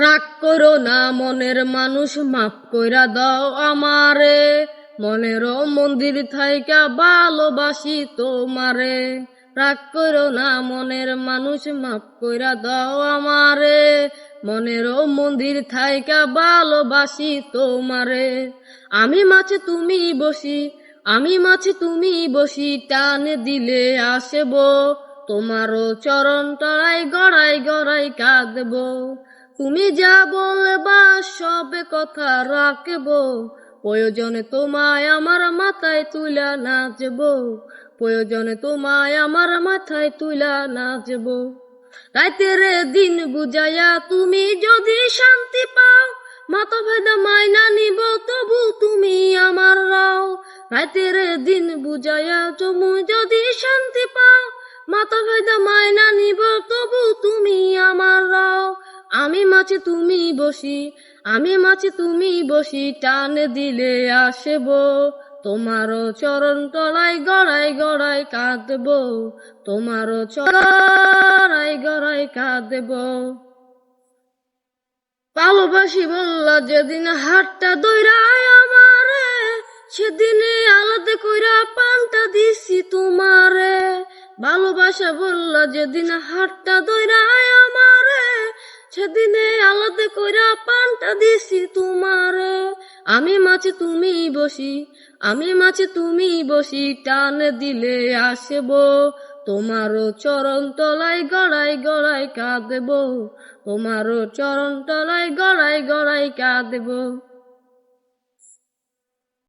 রাগ করো না, মনের মানুষ, মাফ কইরা দাও আমারে। মনের মন্দির থাইকা ভালোবাসি তোমারে। রাগ করো না, মনের মানুষ, মাফ কইরা দাও আমারে। মনের মন্দির থাইকা ভালোবাসি তোমারে। আমি মাছে তুমি বসি, আমি মাছে তুমি বসি, টান দিলে আসব। তোমারও চরণ তরাই গড়াই গড়াই কাঁদব। তুমি যা বলবা, সবে কথা রাখব। প্রয়োজনে তোমায় আমার মাথায় তুলা নাচব। প্রয়োজনে তোমায় আমার মাথায় তুলা নাচব। রাতের দিন বুঝাইয়া তুমি যদি শান্তি পাও মাথা ভেদা মাইনা নিব, তবু তুমি আমার রাও। রাতের দিন বুঝাইয়া তুমি যদি শান্তি পাও মাথা ভেদা মাইনা নিব মাছে তুমি বসি, আমি মাছে তুমি বসি, টান দিলে আসব। তোমারও চরণ তলায় গড়াই গড়াই কাঁদব, তোমারও চড়াই গড়াই কাঁদব। ভালোবাসি বললা, যেদিন হাতটা দৈরায় আমারে, সেদিনে আলাদা কইরা পানটা দিছি তোমারে। ভালোবাসা বললা, যেদিন হাটটা দৈরায় সেদিনে আলাদা কইরা পানটা দিছি তোমার। আমি মাছ তুমি বসি, আমি মাছ তুমি বসি, টান দিলে আসব। তোমারও চরণ তলায় গড়াই গড়াই কাঁদব তোমারও চরণ তলায় গড়াই গড়াই কাঁদব।